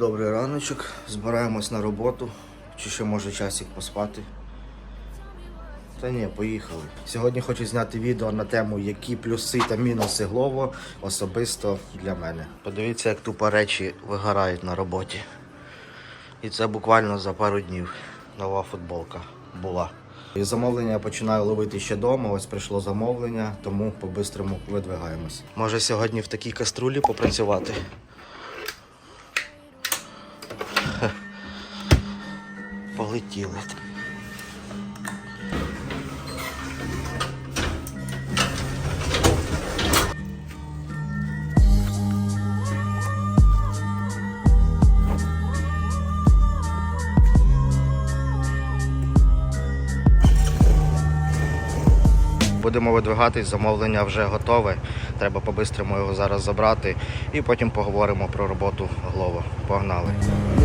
Добрий раночок. Збираємось на роботу. Чи ще може часик поспати? Та ні, поїхали. Сьогодні хочу зняти відео на тему, які плюси та мінуси Глово особисто для мене. Подивіться, як тупо речі вигорають на роботі. І це буквально за пару днів. Нова футболка була. І замовлення я починаю ловити ще вдома. Ось прийшло замовлення, тому по-бистрому видвигаємось. Може сьогодні в такій каструлі попрацювати. Полетіли. Будемо видвигатись, замовлення вже готове. Треба по-бистрому його зараз забрати і потім поговоримо про роботу Глово. Погнали.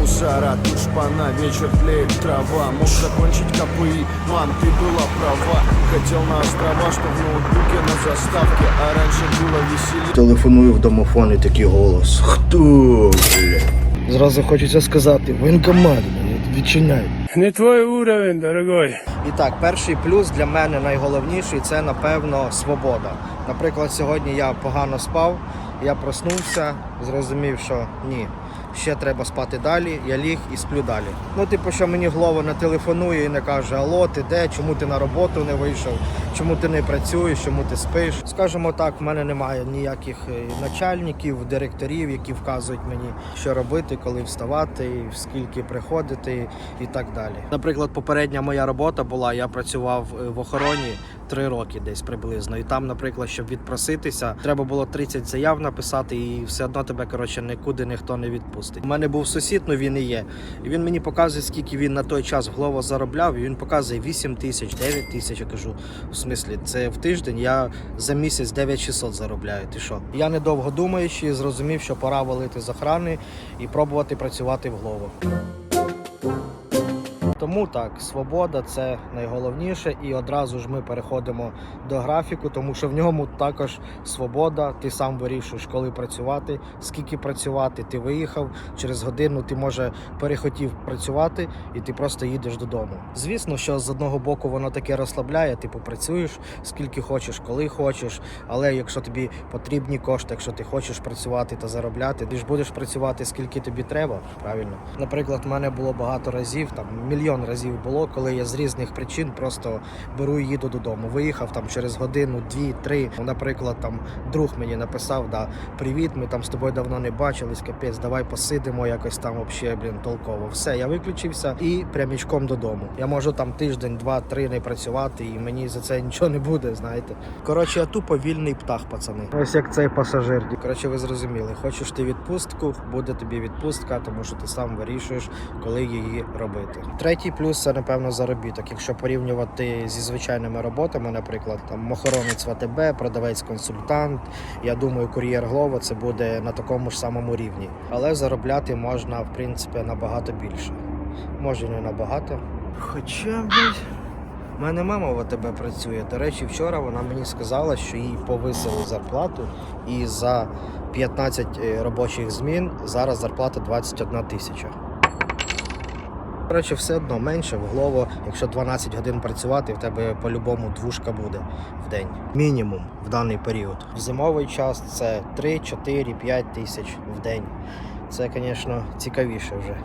Мусора, тут шпана, вечер тлеет трава Мог закончить КПИ, мам, ты была права Хотел на острова, что в ноутбуке на заставке А раньше было веселее Телефоную в домофон і такий голос. Хто? бля? Зразу хочеться сказати, воєнкомат, бля, відчиняй. не твій уровень, дорогой. І так, перший плюс для мене найголовніший це напевно свобода. Наприклад, сьогодні я погано спав, я проснувся, зрозумів, що ні. Ще треба спати далі, я ліг і сплю далі. Ну, типу, що мені голова не телефонує і не каже: Алло, ти де? Чому ти на роботу не вийшов? Чому ти не працюєш? Чому ти спиш? Скажімо так, в мене немає ніяких е, начальників, директорів, які вказують мені, що робити, коли вставати, скільки приходити і так далі. Наприклад, попередня моя робота була, я працював е, в охороні три роки десь приблизно. І там, наприклад, щоб відпроситися, треба було 30 заяв написати, і все одно тебе коротше нікуди ніхто не відпустить. У мене був сусід, ну він і є. І він мені показує, скільки він на той час в Глово заробляв. І він показує 8 тисяч, 9 тисяч. Я кажу, в смислі, це в тиждень. Я за місяць 9600 заробляю. Ти що? Я недовго думаючи, зрозумів, що пора валити з охрани і пробувати працювати в Глово. Тому так, свобода це найголовніше, і одразу ж ми переходимо до графіку, тому що в ньому також свобода. Ти сам вирішуєш, коли працювати, скільки працювати. Ти виїхав через годину. Ти може перехотів працювати, і ти просто їдеш додому. Звісно, що з одного боку воно таке розслабляє. Типу працюєш скільки хочеш, коли хочеш. Але якщо тобі потрібні кошти, якщо ти хочеш працювати та заробляти, ти ж будеш працювати скільки тобі треба. Правильно, наприклад, в мене було багато разів, там мільйон разів було, коли я з різних причин просто беру і їду додому. Виїхав там через годину, дві, три. Наприклад, там друг мені написав: да, Привіт, ми там з тобою давно не бачились. Капець, давай посидимо якось там вообще, блін, толково. Все, я виключився і прямічком додому. Я можу там тиждень, два-три не працювати, і мені за це нічого не буде. Знаєте. Коротше, я тупо вільний птах, пацани. Ось як цей пасажир. Коротше, ви зрозуміли, хочеш ти відпустку, буде тобі відпустка, тому що ти сам вирішуєш, коли її робити. Третій плюс це напевно заробіток. Якщо порівнювати зі звичайними роботами, наприклад, там охоронець в АТБ, продавець-консультант. Я думаю, кур'єр Глова це буде на такому ж самому рівні. Але заробляти можна в принципі набагато більше. Може, не набагато. Хоча блядь, в мене мама в АТБ працює. До речі, вчора вона мені сказала, що їй повисили зарплату, і за 15 е, робочих змін зараз зарплата 21 тисяча. Коротше, все одно менше в голову, якщо 12 годин працювати, в тебе по-любому двушка буде в день. Мінімум в даний період. В зимовий час це 3, 4, 5 тисяч в день. Це, звісно, цікавіше вже.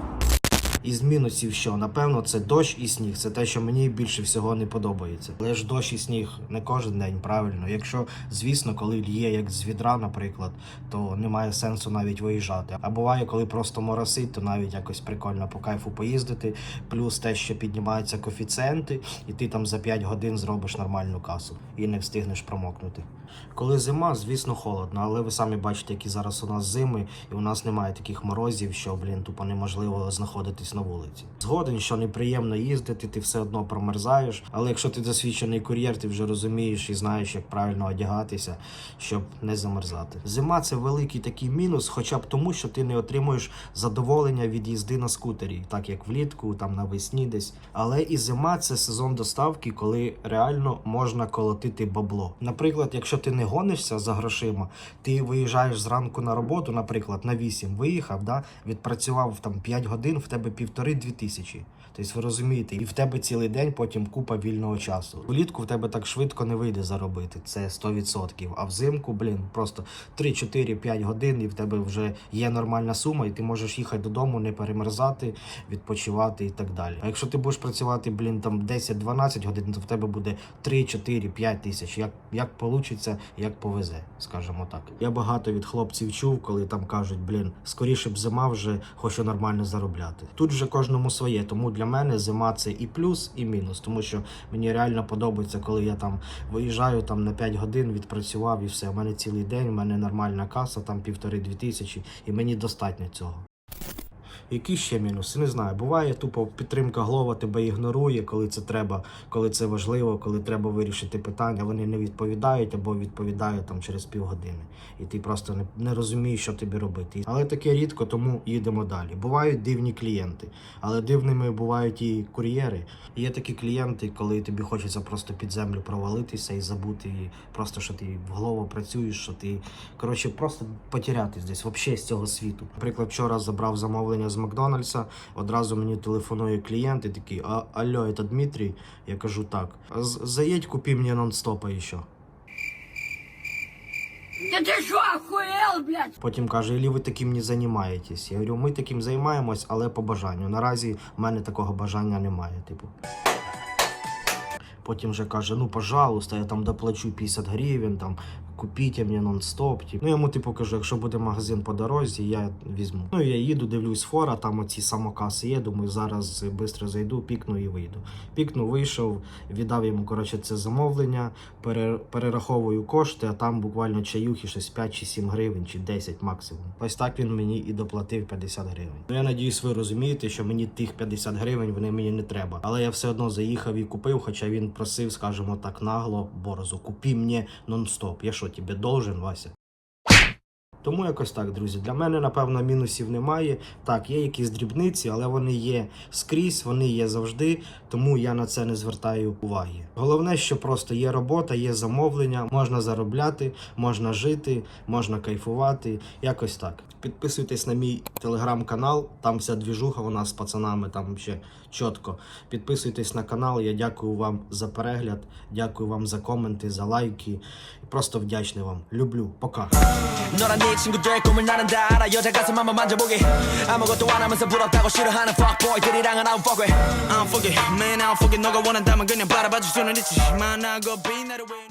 Із мінусів, що напевно це дощ і сніг. Це те, що мені більше всього не подобається. Але ж дощ і сніг не кожен день, правильно. Якщо, звісно, коли лє як з відра, наприклад, то немає сенсу навіть виїжджати. А буває, коли просто моросить, то навіть якось прикольно по кайфу поїздити. Плюс те, що піднімаються коефіцієнти, і ти там за 5 годин зробиш нормальну касу і не встигнеш промокнути. Коли зима, звісно, холодно, але ви самі бачите, які зараз у нас зими, і у нас немає таких морозів, що, блін, тупо неможливо знаходитись місяць на вулиці. Згоден, що неприємно їздити, ти все одно промерзаєш. Але якщо ти досвідчений кур'єр, ти вже розумієш і знаєш, як правильно одягатися, щоб не замерзати. Зима це великий такий мінус, хоча б тому, що ти не отримуєш задоволення від їзди на скутері, так як влітку, там навесні десь. Але і зима це сезон доставки, коли реально можна колотити бабло. Наприклад, якщо ти не гонишся за грошима, ти виїжджаєш зранку на роботу, наприклад, на 8 виїхав, да, відпрацював там 5 годин, в тебе півтори-дві тисячі. Тобто ви розумієте, і в тебе цілий день потім купа вільного часу. Влітку в тебе так швидко не вийде заробити, це 100%. А взимку, блін, просто 3-4-5 годин, і в тебе вже є нормальна сума, і ти можеш їхати додому, не перемерзати, відпочивати і так далі. А якщо ти будеш працювати, блін, там 10-12 годин, то в тебе буде 3-4-5 тисяч. Як, як получиться, як повезе, скажімо так. Я багато від хлопців чув, коли там кажуть, блін, скоріше б зима вже хочу нормально заробляти. Тут вже кожному своє, тому для мене зима це і плюс, і мінус, тому що мені реально подобається, коли я там виїжджаю там на 5 годин, відпрацював і все. У мене цілий день, у мене нормальна каса, там півтори-дві тисячі, і мені достатньо цього. Які ще мінуси? Не знаю. Буває тупо підтримка голова тебе ігнорує, коли це треба, коли це важливо, коли треба вирішити питання. Вони не відповідають або відповідають там через півгодини. І ти просто не, не розумієш, що тобі робити. Але таке рідко, тому їдемо далі. Бувають дивні клієнти, але дивними бувають і кур'єри. Є такі клієнти, коли тобі хочеться просто під землю провалитися і забути і просто, що ти в голову працюєш, що ти коротше просто потерятись десь взагалі з цього світу. Наприклад, вчора забрав замовлення з Макдональдса. Одразу мені телефонує клієнт і такий: а, Алло, це Дмитрій? Я кажу так. Заїдь, купи мені нон-стопа ще. Да ты что, охуел, блядь? Потім каже, «Ілі ви таким не займаєтесь. Я говорю, ми таким займаємось, але по бажанню. Наразі в мене такого бажання немає. Типу. Потім вже каже: ну, пожалуйста, я там доплачу 50 гривень, там купіть мені нон-стоп. Типу. Ну, йому типу кажу, якщо буде магазин по дорозі, я візьму. Ну, я їду, дивлюсь фора, там оці самокаси є. Думаю, зараз швидко зайду, пікну і вийду. Пікну, вийшов, віддав йому коротше, це замовлення, перераховую кошти, а там буквально чаюхи щось 5 чи 7 гривень, чи 10 максимум. Ось так він мені і доплатив 50 гривень. Ну я надіюсь, ви розумієте, що мені тих 50 гривень вони мені не треба. Але я все одно заїхав і купив, хоча він просив, скажімо так, нагло борозу. Купи мені нон-стоп. Я що, тебе должен, Вася? Тому якось так, друзі. Для мене, напевно, мінусів немає. Так, є якісь дрібниці, але вони є скрізь, вони є завжди, тому я на це не звертаю уваги. Головне, що просто є робота, є замовлення, можна заробляти, можна жити, можна кайфувати. Якось так. Підписуйтесь на мій телеграм-канал, там вся двіжуха у нас з пацанами, там ще чітко. Підписуйтесь на канал. Я дякую вам за перегляд, дякую вам за коменти, за лайки. Просто вдячний вам. Люблю. Пока. 친구들 꿈을 나는 다 알아. 여자 가슴 한번 만져보게 아무것도 안 하면서 부럽다고 싫어하는 fuckboy들이랑은 I don't fuck with I don't fuck it man I don't fuck it 너가 원한다면 그냥 바라봐줄 수는 있지 만나고 빛나를 왜